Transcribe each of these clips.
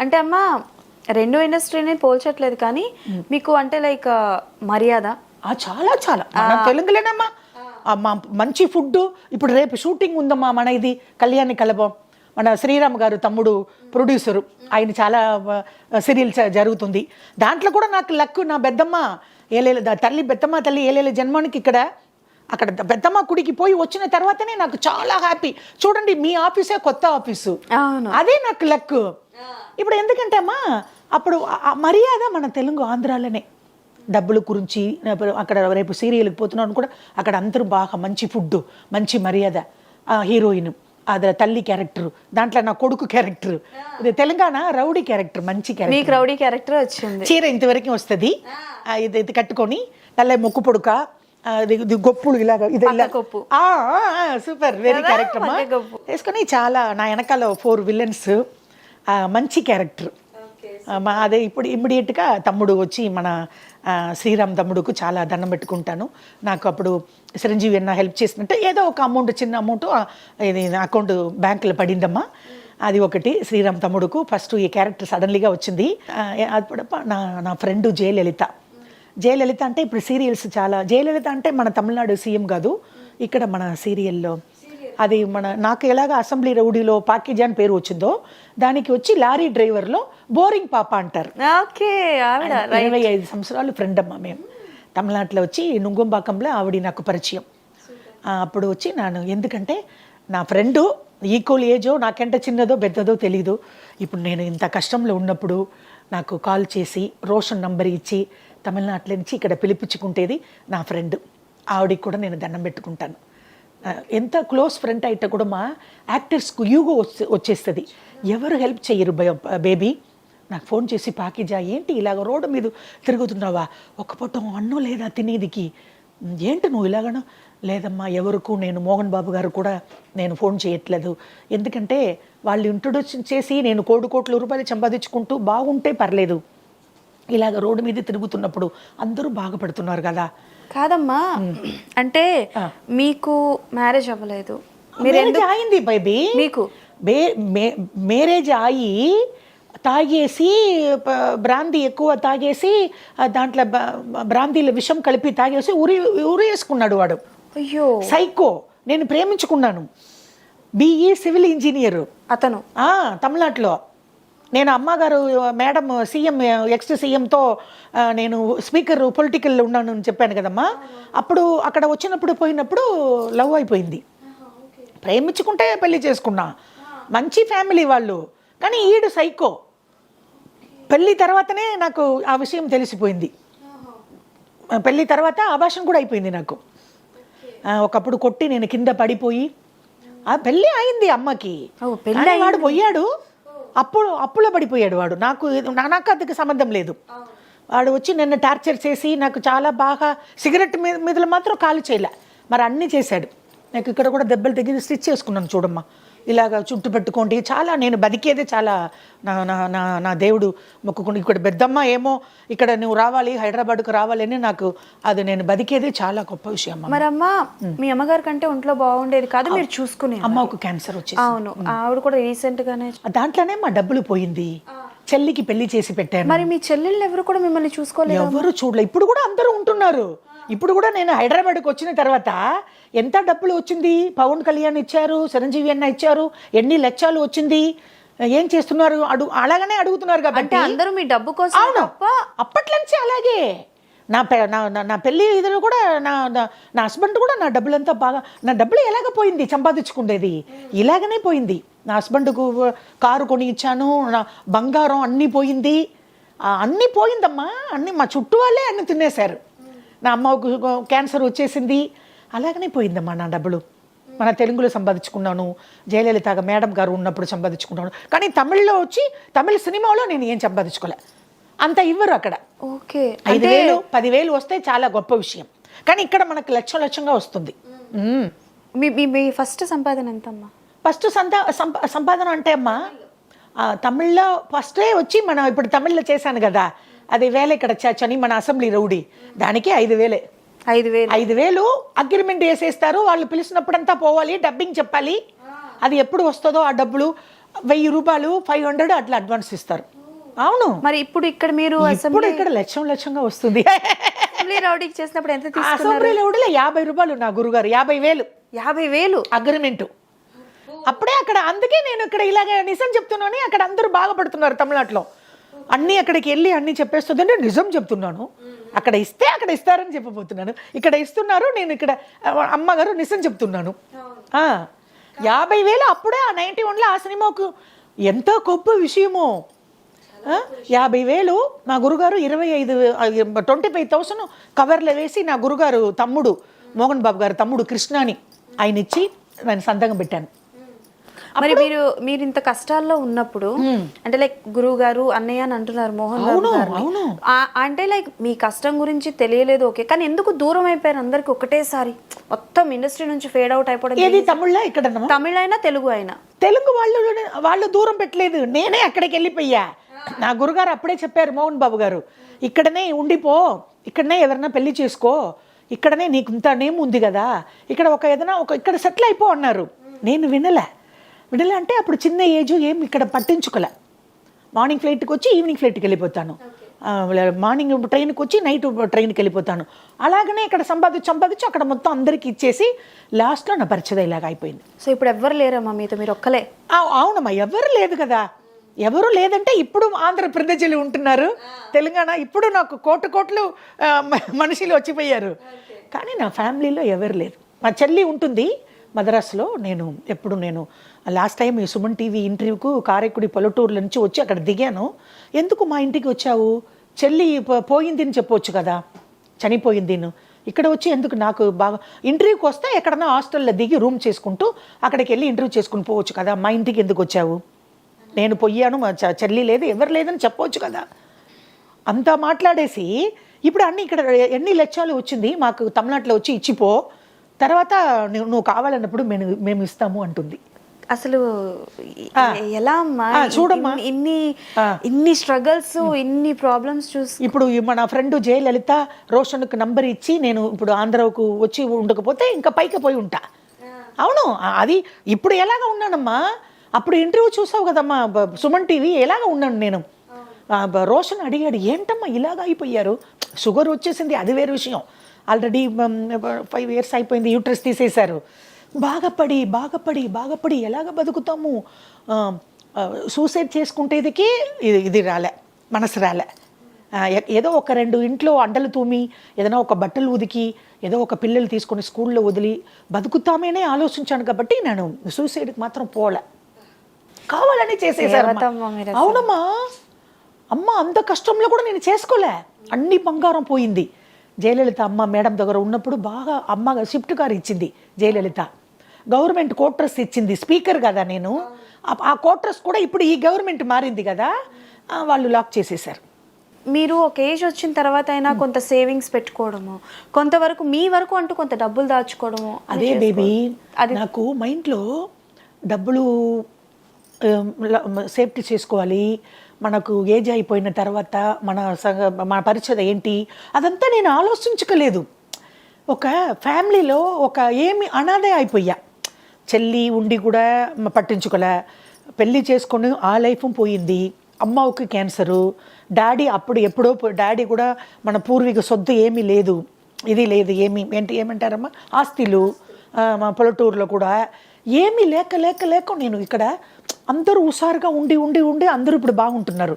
అంటే అమ్మ రెండు ఇండస్ట్రీని పోల్చట్లేదు కానీ మీకు అంటే లైక్ మర్యాద? చాలా చాలా. మన తెలుగులోనమ్మా. ఆ, మా మంచి ఫుడ్ ఇప్పుడు రేపు షూటింగ్ ఉందమ్మా మన ఇది కళ్యాణి కలపం మన శ్రీరామ్ గారు తమ్ముడు ప్రొడ్యూసరు. ఆయన చాలా సీరియల్స్ జరుగుతుంది. దాంట్లో కూడా నాకు లక్ నా పెద్దమ్మ ఏలేల తల్లి బెత్తమ్మ తల్లి ఏలేల జన్మానికి ఇక్కడ అక్కడ బెత్తమ్మ గుడికి పోయి వచ్చిన తర్వాతనే నాకు చాలా హ్యాపీ చూడండి మీ ఆఫీసే కొత్త ఆఫీసు. అదే నాకు లక్ ఇప్పుడు ఎందుకంటే అమ్మా అప్పుడు మర్యాద మన తెలుగు ఆంధ్రాలోనే. డబ్బుల గురించి అక్కడ రేపు సీరియల్కి పోతున్నాను కూడా అక్కడ అందరూ బాగా మంచి ఫుడ్ మంచి మర్యాద. ఆ హీరోయిన్ అదే తల్లి క్యారెక్టర్ దాంట్లో నా కొడుకు క్యారెక్టర్ ఇది తెలంగాణ రౌడీ క్యారెక్టర్ మంచి క్యారెక్టర్ మీకు రౌడీ క్యారెక్టర్ వచ్చింది. చీర ఇంతవరకు వస్తుంది. ఇది ఇది కట్టుకొని నల్ల మొక్కు పొడుక ఇది గొప్పులు ఇలాగ ఇది ఇలా గొప్పు. Super very? క్యారెక్టర్ అమ్మా. వేసుకొని చాలా నా వెనకాల ఫోర్ విలన్స్ మంచి క్యారెక్టర్ అదే ఇప్పుడు ఇమ్మీడియట్గా తమ్ముడు వచ్చి మన శ్రీరామ్ తమ్ముడుకు చాలా దండం పెట్టుకుంటాను నాకు అప్పుడు చిరంజీవి అన్న హెల్ప్ చేసినట్టే ఏదో ఒక అమౌంట్ చిన్న అమౌంట్ ఇది అకౌంట్ బ్యాంకులో పడిందమ్మా అది ఒకటి శ్రీరామ్ తమ్ముడుకు ఫస్ట్ ఈ క్యారెక్టర్ సడన్లీగా వచ్చింది అప్పుడు నా నా ఫ్రెండ్ జయలలిత జయలలిత అంటే ఇప్పుడు సీరియల్స్ చాలా జయలలిత అంటే మన తమిళనాడు సీఎం కాదు ఇక్కడ మన సీరియల్లో అది మన నాకు ఎలాగ అసెంబ్లీ రౌడీలో పాకేజ్ అని పేరు వచ్చిందో దానికి వచ్చి లారీ డ్రైవర్లో బోరింగ్ పాప అంటారు. ఇరవై ఐదు సంవత్సరాలు ఫ్రెండ్ అమ్మ మేము. తమిళనాడులో వచ్చి నుంగంబాకంలో ఆవిడ నాకు పరిచయం. అప్పుడు వచ్చి నేను ఎందుకంటే నా ఫ్రెండు ఈక్వల్ ఏజో నాకంటే చిన్నదో పెద్దదో తెలీదు. ఇప్పుడు నేను ఇంత కష్టంలో ఉన్నప్పుడు నాకు కాల్ చేసి రోషన్ నంబర్ ఇచ్చి తమిళనాట్లో నుంచి ఇక్కడ పిలిపించుకుంటేది నా ఫ్రెండ్. ఆవిడకి కూడా నేను దండం పెట్టుకుంటాను. ఎంత క్లోజ్ ఫ్రెండ్ అయితే కూడా మా యాక్టర్స్కు యూగో వచ్చే వచ్చేస్తుంది. ఎవరు హెల్ప్ చేయరు బ- బేబీ? నాకు ఫోన్ చేసి పాకిజా ఏంటి ఇలాగ రోడ్డు మీద తిరుగుతున్నావా? ఒక పొట్టం అన్నం లేదా తినేదికి? ఏంటి నువ్వు ఇలాగను? లేదమ్మా ఎవరికి? నేను మోహన్ బాబు గారు కూడా నేను ఫోన్ చేయట్లేదు. ఎందుకంటే వాళ్ళు ఇంట్రొడక్షన్ చేసి నేను కోటి కోట్ల రూపాయలు సంపాదించుకుంటూ బాగుంటే పర్లేదు. ఇలాగ రోడ్డు మీద తిరుగుతున్నప్పుడు అందరూ బాగుపడుతున్నారు కదా. కాదమ్మా. అంటే మీకు మ్యారేజ్ అవ్వలేదు. మ్యారేజ్ అయింది బేబీ మీకు. మ్యారేజ్ అయ్యి తాగేసి బ్రాందీ ఎక్కువ తాగేసి దాంట్లో బ్రాందీలో విషం కలిపి తాగేసి ఉరి ఉరి వేసుకున్నాడు వాడు. అయ్యో. సైకో నేను ప్రేమించుకున్నాను. BE civil engineer. అతను. ఆ, తమిళనాడులో. నేను అమ్మగారు మేడం సీఎం ఎక్స్ సీఎంతో నేను స్పీకర్ పొలిటికల్ ఉన్నాను అని చెప్పాను కదమ్మా. అప్పుడు అక్కడ వచ్చినప్పుడు పోయినప్పుడు లవ్ అయిపోయింది. ప్రేమించుకుంటే పెళ్ళి చేసుకున్నా. మంచి ఫ్యామిలీ వాళ్ళు. కానీ ఈడు సైకో. పెళ్ళి తర్వాతనే నాకు ఆ విషయం తెలిసిపోయింది. పెళ్ళి తర్వాత ఆభాషణ కూడా అయిపోయింది నాకు. ఒకప్పుడు కొట్టి నేను కింద పడిపోయి. ఆ పెళ్ళి అయింది అమ్మకి. పెళ్ళి వాడు పోయాడు. అప్పుడు అప్పులో పడిపోయాడు వాడు. నాకు నాకు అందుకు సంబంధం లేదు. వాడు వచ్చి నన్ను టార్చర్ చేసి నాకు చాలా బాగా సిగరెట్ మీద మీదలో మాత్రం కాలు చేయలే. మరి అన్నీ చేశాడు. నాకు ఇక్కడ కూడా దెబ్బలు తగ్గింది స్టిచ్ చేసుకున్నాను చూడమ్మా. ఇలాగ చుట్టు పెట్టుకోండి. చాలా నేను బతికేదే చాలా నా నా నా నా దేవుడు మొక్కుకుని ఇక్కడ పెద్దమ్మ ఏమో ఇక్కడ నువ్వు రావాలి హైదరాబాద్కు రావాలని నాకు అది నేను బతికేదే చాలా గొప్ప విషయం అమ్మ. మరి అమ్మ మీ అమ్మగారి కంటే ఒంట్లో బాగుండేది కాదు మీరు చూసుకునే అమ్మకు క్యాన్సర్ వచ్చేసి అవును ఆవిడ కూడా రీసెంట్ గానే దాంట్లోనే మా డబ్బులు పోయింది. చెల్లికి పెళ్ళి చేసి పెట్టాను. మరి మీ చెల్లెళ్ళు ఎవరు కూడా మిమ్మల్ని చూసుకోలేదు ఎవరు చూడలే. ఇప్పుడు కూడా అందరూ ఉంటున్నారు. ఇప్పుడు కూడా నేను హైదరాబాద్కి వచ్చిన తర్వాత ఎంత డబ్బులు వచ్చింది? పవన్ కళ్యాణ్ ఇచ్చారు చిరంజీవి అన్న ఇచ్చారు ఎన్ని లక్షలు వచ్చింది? ఏం చేస్తున్నారు? అడుగు అలాగనే అడుగుతున్నారు అంటే కాబట్టి అందరూ మీ డబ్బు కోసం అవును. తప్ప అప్పట్లో నుంచి అలాగే. నా పె- నా నా- నా పెళ్ళి ఇదిలో కూడా నా నా- నా హస్బెండ్ కూడా నా డబ్బులంతా బాగా నా డబ్బులు ఎలాగ పోయింది? సంపాదించుకునేది ఇలాగనే పోయింది. నా హస్బెండ్కు కారు కొని ఇచ్చాను నా బంగారం అన్నీ పోయింది. ఆ, అన్నీ పోయిందమ్మా. అన్నీ మా చుట్టూ వాళ్ళే అన్నీ తినేశారు. నా అమ్మకు క్యాన్సర్ వచ్చేసింది. అలాగనే పోయిందమ్మా నా డబ్బులు. మన తెలుగులో సంపాదించుకున్నాను. జయలలిత మేడం గారు ఉన్నప్పుడు సంపాదించుకున్నాను. కానీ తమిళ్ళో వచ్చి తమిళ సినిమాలో నేను ఏం సంపాదించుకోలే. అంత ఇవ్వరు అక్కడ. ఓకే. ఐదు వేలు పదివేలు వస్తే చాలా గొప్ప విషయం. కానీ ఇక్కడ మనకు లక్ష లక్షంగా వస్తుంది. మీ మీ ఫస్ట్ సంపాదన ఎంత అమ్మా ఫస్ట్ సంతా సంపా- సంపాదన అంటే అమ్మా తమిళ్ళో ఫస్టే వచ్చి మనం ఇప్పుడు తమిళ్ళో చేశాను కదా. అది వేల ఇక్కడ చని మన అసెంబ్లీ రౌడీ. దానికి ఐదు వేలే. ఐదు వేలు. ఐదు వేలు అగ్రిమెంట్ వేసేస్తారు వాళ్ళు పిలిచినప్పుడంతా పోవాలి డబ్బింగ్ చెప్పాలి. అది ఎప్పుడు వస్తుందో ఆ డబ్బులు వెయ్యి రూపాయలు ఫైవ్ హండ్రెడ్ అట్లా అడ్వాన్స్ ఇస్తారు. అవును. మరి ఇప్పుడు ఇక్కడ మీరు ఇప్పుడు ఇక్కడ లక్షం లక్షంగా వస్తుంది. అసెంబ్లీ రౌడీకి చేసినప్పుడు ఎంత అసెంబ్లీ లెవెల్లో యాభై రూపాయలు నా గురుగారు. యాభై వేలు. యాభై వేలు? అగ్రిమెంట్. అప్పుడే అక్కడ అందుకే నేను ఇక్కడ ఇలాగ నిజం చెప్తున్నాను అక్కడ అందరూ బాగుపడుతున్నారు తమిళనాడులో. అన్నీ అక్కడికి వెళ్ళి అన్నీ చెప్పేస్తుందంటే నిజం చెప్తున్నాను. అక్కడ ఇస్తే అక్కడ ఇస్తారని చెప్పబోతున్నాను. ఇక్కడ ఇస్తున్నారు నేను ఇక్కడ అమ్మగారు నిజం చెప్తున్నాను. యాభై వేలు అప్పుడే ఆ నైంటీ వన్లో ఆ సినిమాకు ఎంత గొప్ప విషయమో. యాభై వేలు నా గురుగారు ఇరవై ఐదు ట్వంటీ ఫైవ్ థౌసండ్ కవర్లో వేసి నా గురుగారు తమ్ముడు మోహన్ బాబు గారు తమ్ముడు కృష్ణాని ఆయన ఇచ్చి నేను సంతకం పెట్టాను. మరి మీరు మీరు ఇంత కష్టాల్లో ఉన్నప్పుడు అంటే లైక్ గురువు గారు అన్నయ్య అని అంటున్నారు మోహన్. ఆ- అంటే లైక్ మీ కష్టం గురించి తెలియలేదు ఓకే. కానీ ఎందుకు దూరం అయిపోయారు అందరికి ఒకటేసారి? మొత్తం ఇండస్ట్రీ నుంచి ఫేడ్ అవుట్ అయిపోవడం తమిళ ఇక్కడ తమిళ అయినా తెలుగు అయినా? తెలుగు వాళ్ళు వాళ్ళు దూరం పెట్టలేదు. నేనే అక్కడికి వెళ్ళిపోయా. నా గురుగారు అప్పుడే చెప్పారు మోహన్ బాబు గారు ఇక్కడనే ఉండిపో. ఇక్కడనే ఎవరన్నా పెళ్ళి చేసుకో. ఇక్కడనే నీకు ఇంత నేమ్ ఉంది కదా. ఇక్కడ ఒక ఏదైనా ఒక ఇక్కడ సెటిల్ అయిపో అన్నారు. నేను వినలే. వినలే అంటే అప్పుడు చిన్న ఏజ్ ఏం ఇక్కడ పట్టించుకోలే. మార్నింగ్ ఫ్లైట్కి వచ్చి ఈవినింగ్ ఫ్లైట్కి వెళ్ళిపోతాను. మార్నింగ్ ట్రైన్కి వచ్చి నైట్ ట్రైన్కి వెళ్ళిపోతాను. అలాగనే ఇక్కడ సంపాదించి సంపాదించి అక్కడ మొత్తం అందరికీ ఇచ్చేసి లాస్ట్లో నా పరిచయం ఇలాగ అయిపోయింది. సో ఇప్పుడు ఎవ్వరు లేరమ్మా మీతో? మీరు ఒక్కలే? అవునమ్మా ఎవరు లేదు కదా. ఎవరు లేదంటే ఇప్పుడు ఆంధ్రప్రదేశ్లో ఉంటున్నారు. తెలంగాణ ఇప్పుడు నాకు కోటి కోట్లు మనుషులు వచ్చిపోయారు. కానీ నా ఫ్యామిలీలో ఎవరు లేరు. మా చెల్లి ఉంటుంది. మద్రాసులో నేను ఎప్పుడు నేను లాస్ట్ టైం ఈ సుమన్ టీవీ ఇంటర్వ్యూకు కారెక్కుడి పల్లెటూరుల నుంచి వచ్చి అక్కడ దిగాను. ఎందుకు మా ఇంటికి వచ్చావు? చెల్లి పోయింది అని చెప్పవచ్చు కదా. చనిపోయింది ఇక్కడ వచ్చి ఎందుకు నాకు బాగా ఇంటర్వ్యూకి వస్తే ఎక్కడన్నా హాస్టల్లో దిగి రూమ్ చేసుకుంటూ అక్కడికి వెళ్ళి ఇంటర్వ్యూ చేసుకుని పోవచ్చు కదా. మా ఇంటికి ఎందుకు వచ్చావు? నేను పొయ్యాను మా చ- చెల్లి లేదు ఎవరు లేదని చెప్పవచ్చు కదా. అంతా మాట్లాడేసి ఇప్పుడు అన్ని ఇక్కడ ఎన్ని లక్ష్యాలు వచ్చింది? మాకు తమిళనాట్లో వచ్చి ఇచ్చిపో. తర్వాత నువ్వు కావాలన్నప్పుడు మేము మేము ఇస్తాము అంటుంది. అసలు ఎలా చూడమ్మా. ఇన్ని- ఇన్ని స్ట్రగల్స్ ఇన్ని ప్రాబ్లమ్స్ చూసి ఇప్పుడు మన ఫ్రెండ్ జయలలిత రోషన్కి నంబర్ ఇచ్చి నేను ఇప్పుడు ఆంధ్రాకు వచ్చి ఉండకపోతే ఇంకా పైకి పోయి ఉంటా. అవును అది ఇప్పుడు ఎలాగ ఉన్నానమ్మా? అప్పుడు ఇంటర్వ్యూ చూసావు కదమ్మా? సుమన్ టీవీ ఎలాగ ఉన్నాను నేను? రోషన్ అడిగాడు ఏంటమ్మా ఇలాగ అయిపోయారు? షుగర్ వచ్చేసింది అది వేరే విషయం. ఆల్రెడీ ఫైవ్ ఇయర్స్ అయిపోయింది యూట్రస్ తీసేశారు. బాగపడి బాగపడి బాగపడి ఎలాగ బతుకుతాము? సూసైడ్ చేసుకుంటేదికి ఇది ఇది రాలే మనసు రాలే. ఏదో ఒక రెండు ఇంట్లో అండలు తూమి ఏదైనా ఒక బట్టలు ఉదికి ఏదో ఒక పిల్లలు తీసుకొని స్కూల్లో వదిలి బతుకుతామేనే ఆలోచించాను కాబట్టి నేను సూసైడ్కి మాత్రం పోలే. కావాలని చేసేసారు. అవునమ్మా. అమ్మ అంత కష్టంలో కూడా నేను చేసుకోలే. అన్ని బంగారం పోయింది. జయలలిత అమ్మ మేడం దగ్గర ఉన్నప్పుడు బాగా అమ్మ షిఫ్ట్ కార్ ఇచ్చింది జయలలిత. గవర్నమెంట్ కోట్రస్ ఇచ్చింది స్పీకర్ కదా నేను. ఆ- కోట్రస్ కూడా ఇప్పుడు ఈ గవర్నమెంట్ మారింది కదా. వాళ్ళు లాక్ చేసేసారు మీరు ఒక ఏజ్ వచ్చిన తర్వాత అయినా కొంత సేవింగ్స్ పెట్టుకోవడము కొంతవరకు మీ వరకు అంటూ కొంత డబ్బులు దాచుకోవడము అదే బేబీ అది నాకు మైండ్లో డబ్బులు సేఫ్టీ చేసుకోవాలి మనకు ఏజ్ అయిపోయిన తర్వాత మన సంగ మన పరిచయం ఏంటి? అదంతా నేను ఆలోచించుకోలేదు. ఒక ఫ్యామిలీలో ఒక ఏమి అనాథే అయిపోయా. చెల్లి ఉండి కూడా పట్టించుకోలే. పెళ్ళి చేసుకొని ఆ లైఫ్ పోయింది. అమ్మకి క్యాన్సరు. డాడీ అప్పుడు ఎప్పుడో డాడీ కూడా మన పూర్వీక సొద్దు ఏమీ లేదు. ఇది లేదు ఏమి ఏంటి ఏమంటారమ్మా? ఆస్తిలు మా పల్లెటూరులో కూడా ఏమీ లేక లేక లేక నేను ఇక్కడ అందరూ హుషారుగా ఉండి ఉండి ఉండి అందరూ ఇప్పుడు బాగుంటున్నారు.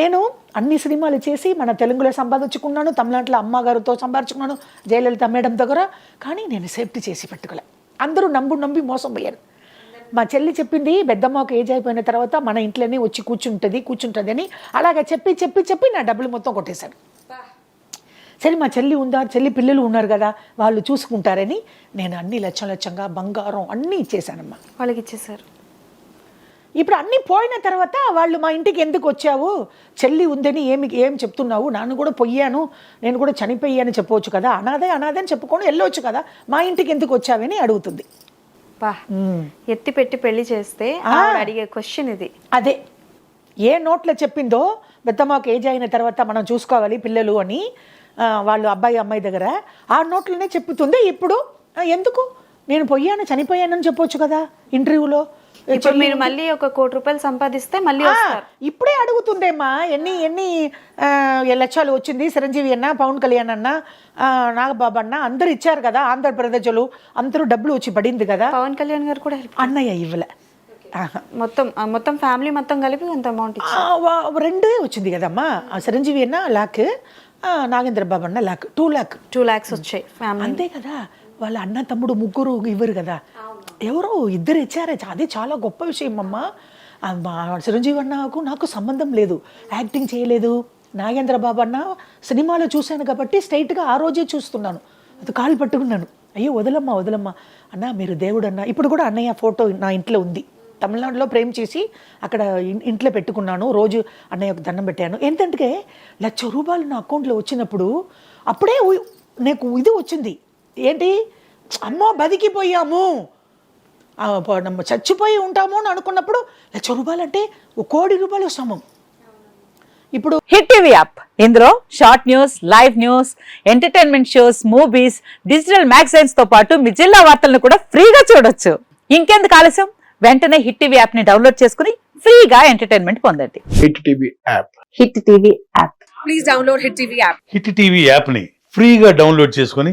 నేను అన్ని సినిమాలు చేసి మన తెలుగులో సంపాదించుకున్నాను తమిళనాడులో అమ్మగారితో సంపాదించుకున్నాను జయలలిత మేడం దగ్గర కానీ నేను సేఫ్టీ చేసి పెట్టుకోలే. అందరూ నమ్ము నమ్మి మోసం పోయారు. మా చెల్లి చెప్పింది పెద్దమ్మకు ఏజ్ అయిపోయిన తర్వాత మన ఇంట్లోనే వచ్చి కూర్చుంటుంది కూర్చుంటుంది అని. అలాగే చెప్పి చెప్పి చెప్పి నా డబ్బులు మొత్తం కొట్టేశాను సరే మా చెల్లి ఉందా? చెల్లి పిల్లలు ఉన్నారు కదా వాళ్ళు చూసుకుంటారని నేను అన్ని లచ్చం లచ్చంగా బంగారం అన్నీ ఇచ్చేసానమ్మా వాళ్ళకి ఇచ్చేసారు ఇప్పుడు అన్నీ పోయిన తర్వాత వాళ్ళు మా ఇంటికి ఎందుకు వచ్చావు? చెల్లి ఉందని ఏమి ఏం చెప్తున్నావు? నాన్న కూడా పొయ్యాను నేను కూడా చనిపోయాను చెప్పవచ్చు కదా? అనాథే అనాథే అని చెప్పుకొని వెళ్ళొచ్చు కదా? మా ఇంటికి ఎందుకు వచ్చావని అడుగుతుంది. ఎత్తి పెట్టి పెళ్ళి చేస్తే అడిగే క్వశ్చన్ ఇది. అదే. ఏ నోట్లో చెప్పిందో పెద్దమ్మకి ఏజ్ అయిన తర్వాత మనం చూసుకోవాలి పిల్లలు అని వాళ్ళు అబ్బాయి అమ్మాయి దగ్గర. ఆ నోట్లోనే చెప్పుతుంది ఇప్పుడు. ఎందుకు? నేను పోయాను చనిపోయానని చెప్పొచ్చు కదా ఇంటర్వ్యూలో. ఇప్పుడు మీరు మళ్ళీ ఒక కోటి రూపాయలు సంపాదిస్తే మళ్ళీ ఇప్పుడే అడుగుతుందేమ్మా ఎన్ని ఎన్ని లక్షలు వచ్చింది? చిరంజీవి అన్న పవన్ కళ్యాణ్ అన్న నాగబాబు అన్న అందరు ఇచ్చారు కదా ఆంధ్రప్రదేశ్లో. అందరూ డబ్బులు వచ్చి పడింది కదా. పవన్ కళ్యాణ్ గారు కూడా అన్నయ్య ఇవ్వలే. మొత్తం మొత్తం ఫ్యామిలీ మొత్తం కలిపి అంత అమౌంట్ రెండే వచ్చింది కదమ్మా. చిరంజీవి అన్న లాక్ నాగేంద్ర బాబు అన్న లాక్ టూ లాక్ టూ లాక్స్ వచ్చాయి అంతే కదా. వాళ్ళ అన్న తమ్ముడు ముగ్గురు ఇవ్వరు కదా. ఎవరో ఇద్దరు ఇచ్చారే. అది చాలా గొప్ప విషయం అమ్మ. చిరంజీవి అన్నకు నాకు సంబంధం లేదు. యాక్టింగ్ చేయలేదు. నాగేంద్ర బాబు అన్న సినిమాలో చూశాను కాబట్టి స్ట్రైట్గా ఆ రోజే చూస్తున్నాను. అది కాలు పట్టుకున్నాను. అయ్యో వదలమ్మా వదలమ్మా. అన్న మీరు దేవుడు అన్న. ఇప్పుడు కూడా అన్నయ్య ఫోటో నా ఇంట్లో ఉంది. తమిళనాడులో ప్రేమ చేసి అక్కడ ఇంట్లో పెట్టుకున్నాను. రోజు అన్నయ్యకు దండం పెట్టాను. ఏంటంటే లక్ష రూపాయలు నా అకౌంట్లో వచ్చినప్పుడు అప్పుడే నాకు ఇది వచ్చింది. ఏంటి? అమ్మో బతికిపోయాము. చచ్చిపోయి ఉంటాము అని అనుకున్నప్పుడు లక్ష రూపాయలు అంటే ఒక కోటి రూపాయలు సమం ఇప్పుడు హిట్ టీవీ యాప్. ఇందులో short news live news entertainment shows movies digital మ్యాగజైన్స్తో పాటు మీ జిల్లా వార్తలను కూడా ఫ్రీగా చూడొచ్చు. ఇంకెందుకు ఆలస్యం? వెంటనే హిట్ టీవీ యాప్ని డౌన్లోడ్ చేసుకుని ఫ్రీగా ఎంటర్టైన్మెంట్ పొందండి. Hit TV app. Hit TV app. Hit TV యాప్ని ఫ్రీగా డౌన్లోడ్ చేసుకొని